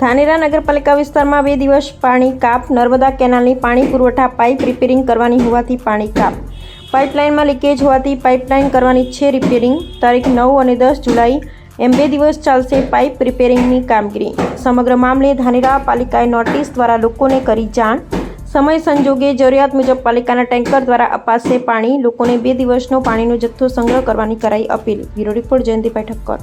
ધાનેરા નગરપાલિકા વિસ્તારમાં બે દિવસ પાણી કાપ, નર્મદા કેનાલની પાણી પુરવઠા, પાઇપ રિપેરિંગ કરવાની હોવાથી પાણી કાપ. પાઇપલાઇનમાં લીકેજ હોવાથી પાઇપલાઇન કરવાની છે રિપેરિંગ. તારીખ નવ અને દસ જુલાઈ એમ બે દિવસ ચાલશે પાઇપ રિપેરિંગની કામગીરી. સમગ્ર મામલે ધાનેરા પાલિકાએ નોટિસ દ્વારા લોકોને કરી જાણ. સમય સંજોગે જરૂરિયાત મુજબ પાલિકાના ટેન્કર દ્વારા અપાશે પાણી. લોકોને બે દિવસનો પાણીનો જથ્થો સંગ્રહ કરવાની કરાઈ appeal. Bureau report Jayantibhai Pathak કર